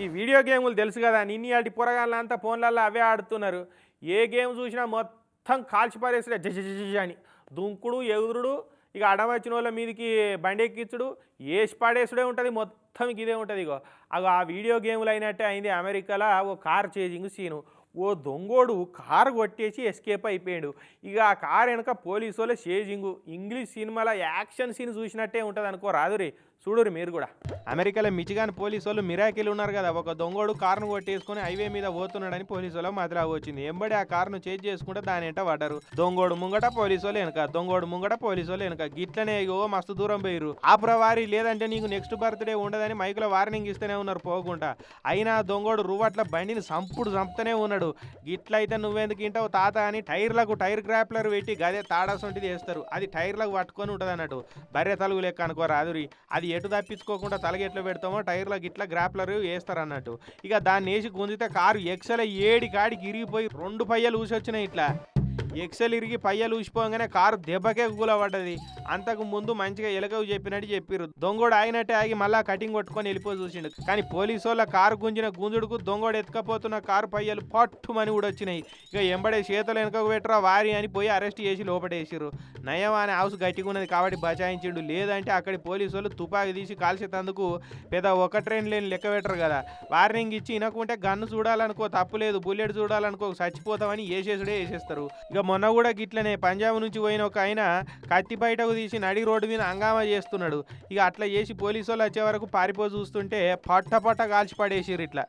ఈ వీడియో గేములు తెలుసు కదా నిన్ని అటు పొరగాళ్ళంతా ఫోన్లలో అవే ఆడుతున్నారు. ఏ గేమ్ చూసినా మొత్తం కాల్చి పారేసిరే జ అని. దుంకుడు ఎగురుడు ఇక అడవచ్చిన వాళ్ళ మీదకి బండి ఎక్కించుడు ఏసి పాడేసుడే ఉంటుంది మొత్తం ఇదే ఉంటుంది ఇగో. అగో ఆ వీడియో గేములు అయినట్టే అయింది అమెరికాలో ఓ కార్ చేజింగ్ సీను. ఓ దొంగోడు కారు కొట్టేసి ఎస్కేప్ అయిపోయాడు. ఇక ఆ కారు వెనక పోలీసు వాళ్ళ చేజింగు ఇంగ్లీష్ సినిమాలో యాక్షన్ సీన్ చూసినట్టే ఉంటుంది అనుకో రాదురి చూడురు మీరు కూడా. అమెరికాలో మిచిగాన్ పోలీసు వాళ్ళు మిరాకిల్ ఉన్నారు కదా ఒక దొంగోడు కారును కొట్టేసుకొని హైవే మీద పోతున్నాడని పోలీసు వాళ్ళు మదిలా వచ్చింది. ఎంబడి ఆ కారును చేజ్ చేసుకుంటే దాని ఎంట పడ్డారు. దొంగోడు ముంగట పోలీసు వాళ్ళు వెనక దొంగోడు ముంగట పోలీసు వాళ్ళు వెనక. గిట్లనే ఇగో మస్తు దూరం పోయిరు ఆ వారి లేదంటే నీకు నెక్స్ట్ బర్త్డే ఉండదని మైకులో వార్నింగ్ ఇస్తూనే ఉన్నారు పోకుండా. అయినా దొంగోడు రువ్వట్ల బండిని సంపుడు చంపుతూనే ఉన్నాడు. గిట్లయితే నువ్వెందుకు ఇంటావు తాత అని టైర్లకు టైర్ గ్రాప్లర్ పెట్టి గదే తాడాసొంటిది వేస్తారు అది టైర్లకు పట్టుకొని ఉంటుంది అన్నట్టు. బర్రె తలుగు లెక్క అనుకో రాదురి. అది ఎటు తప్పించుకోకుండా తలగెట్లు పెడతామో టైర్లకు ఇట్లా గ్రాప్లర్ వేస్తారు అన్నట్టు. ఇక దాన్ని వేసి గుంజితే కారు ఎక్సెల్ ఏడి కాడికి ఇరిగిపోయి రెండు పయ్యలు ఊసొచ్చినాయి ఇట్లా. ఎక్సెల్ ఇరిగి పయ్యలు ఊసిపోగానే కారు దెబ్బకే కూలబడ్డది. అంతకు ముందు మంచిగా ఎలకవు చెప్పినట్టు చెప్పిర్రు. దొంగోడు ఆగినట్టే ఆగి మళ్ళా కటింగ్ కొట్టుకొని వెళ్ళిపోయి చూసిండు. కానీ పోలీసు వాళ్ళ కారు గుంజిన గుంజుడుకు దొంగోడు ఎత్తుకపోతున్న కారు పయ్యలు పట్టుమని కూడా వచ్చినాయి. ఇక ఎంబడే చేతులు వెనుకకు పెట్టరా వారి అని పోయి అరెస్ట్ చేసి లోపటేసిర్రు. నయం అనే హౌస్ గట్టిగా ఉన్నది కాబట్టి బచాయించిండు. లేదంటే అక్కడి పోలీసు వాళ్ళు తుపాకి తీసి కాల్చేటందుకు పెద్ద ఒక ట్రైన్ లేని లెక్క పెట్టరు కదా. వార్నింగ్ ఇచ్చి వినకుంటే గన్ను చూడాలనుకో తప్పులేదు బుల్లెట్ చూడాలనుకో చచ్చిపోతామని వేసేసుడే వేసేస్తారు ఇక మొన్న కూడా గిట్లనే పంజాబ్ నుంచి పోయిన ఒక ఆయన కత్తి బయటకు తీసి నడి రోడ్డు మీద హంగామా చేస్తున్నాడు. ఇక అట్లా చేసి పోలీసు వాళ్ళు వచ్చే వరకు పారిపో చూస్తుంటే పట్ట పట్ట కాల్చి పడేసిర్రు ఇట్లా.